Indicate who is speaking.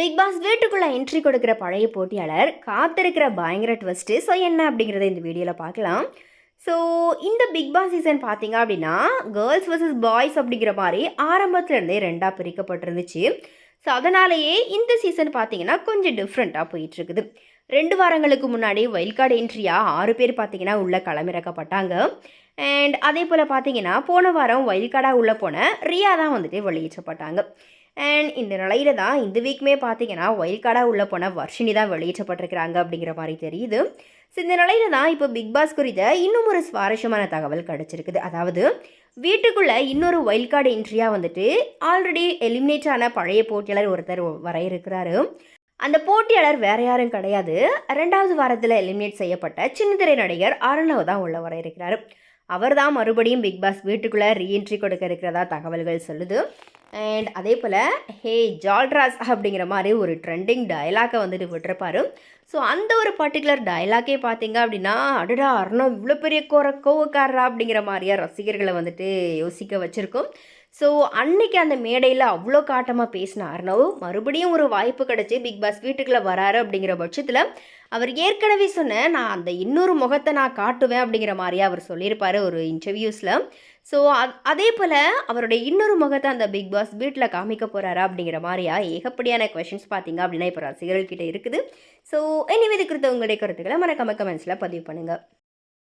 Speaker 1: Big pass வீட்டுக்குள்ளே entry கொடுக்குற பழைய போட்டியாளர் காத்திருக்கிற பயங்கர ட்விஸ்ட்டு ஸோ என்ன அப்படிங்கிறத இந்த வீடியோவில் பார்க்கலாம். ஸோ இந்த பிக் பாஸ் சீசன் பார்த்தீங்க அப்படின்னா கேர்ள்ஸ் வர்சஸ் பாய்ஸ் அப்படிங்கிற மாதிரி ஆரம்பத்துலேருந்தே ரெண்டாக பிரிக்கப்பட்டிருந்துச்சு. ஸோ அதனாலேயே இந்த சீசன் பார்த்தீங்கன்னா கொஞ்சம் டிஃப்ரெண்ட்டாக போயிட்டுருக்குது ரெண்டு வாரங்களுக்கு முன்னாடி வைல்ட் கார்டு என்ட்ரியாக ஆறு பேர் பார்த்தீங்கன்னா உள்ளே களமிறக்கப்பட்டாங்க. அண்ட் அதே போல் பார்த்தீங்கன்னா போன வாரம் வைல்ட் கார்டாக உள்ளே போன ரியா தான் வந்துட்டு வெளியேற்றப்பட்டாங்க. அண்ட் இந்த நிலையில தான் இந்த வீக்குமே பார்த்தீங்கன்னா வைல்ட் கார்டாக உள்ளே போன வர்ஷினி தான் வெளியேற்றப்பட்டிருக்கிறாங்க அப்படிங்கிற மாதிரி தெரியுது. ஸோ இந்த நிலையில தான் இப்போ பிக் பாஸ் குறித்த இன்னும் ஒரு சுவாரஸ்யமான தகவல் கிடச்சிருக்குது. அதாவது வீட்டுக்குள்ளே இன்னொரு வைல்ட் கார்டு என்ட்ரியாக வந்துட்டு ஆல்ரெடி எலிமினேட் ஆன பழைய போட்டியாளர் ஒருத்தர் வர இருக்கிறாரு. அந்த போட்டியாளர் வேற யாரும் கிடையாது. ரெண்டாவது வாரத்தில் எலிமினேட் செய்யப்பட்ட சின்னத்திரை நடிகர் அருணவ் தான் உள்ள வர இருக்கிறார். அவர் தான் மறுபடியும் பிக் பாஸ் வீட்டுக்குள்ளே ரீஎன்ட்ரி கொடுக்க இருக்கிறதா தகவல்கள் சொல்லுது. அண்ட் அதே போல் ஹே ஜால்ராஸ் அப்படிங்கிற மாதிரி ஒரு ட்ரெண்டிங் டயலாக்கை வந்துட்டு விட்டுருப்பாரு. ஸோ அந்த ஒரு பர்டிகுலர் டயலாக்கே பார்த்தீங்க அப்படின்னா அடடா அருணா இவ்வளோ பெரிய கோர கோவக்காரரா அப்படிங்கிற மாதிரியா ரசிகர்களை வந்துட்டு யோசிக்க வச்சுருக்கோம். ஸோ அன்னைக்கு அந்த மேடையில் அவ்வளோ காட்டமாக பேசின அர்ணவ் மறுபடியும் ஒரு வாய்ப்பு கிடச்சி பிக் பாஸ் வீட்டுக்குள்ளே வராரு அப்படிங்கிற பட்சத்தில் அவர் ஏற்கனவே சொன்ன நான் அந்த இன்னொரு முகத்தை நான் காட்டுவேன் அப்படிங்கிற மாதிரியே அவர் சொல்லியிருப்பார் ஒரு இன்டர்வியூஸில் ஸோ அதே போல் அவருடைய இன்னொரு முகத்தை அந்த பிக் பாஸ் வீட்டில் காமிக்க போகிறாரா அப்படிங்கிற மாதிரியா ஏகப்படியான கொஷின்ஸ் பார்த்தீங்க அப்படின்னா இப்போ ரசிகர்கள்கிட்ட இருக்குது. ஸோ எனிவே இது குறித்த உங்களுடைய கருத்துக்களை மறக்காம கமெண்ட்ஸில் பதிவு பண்ணுங்கள்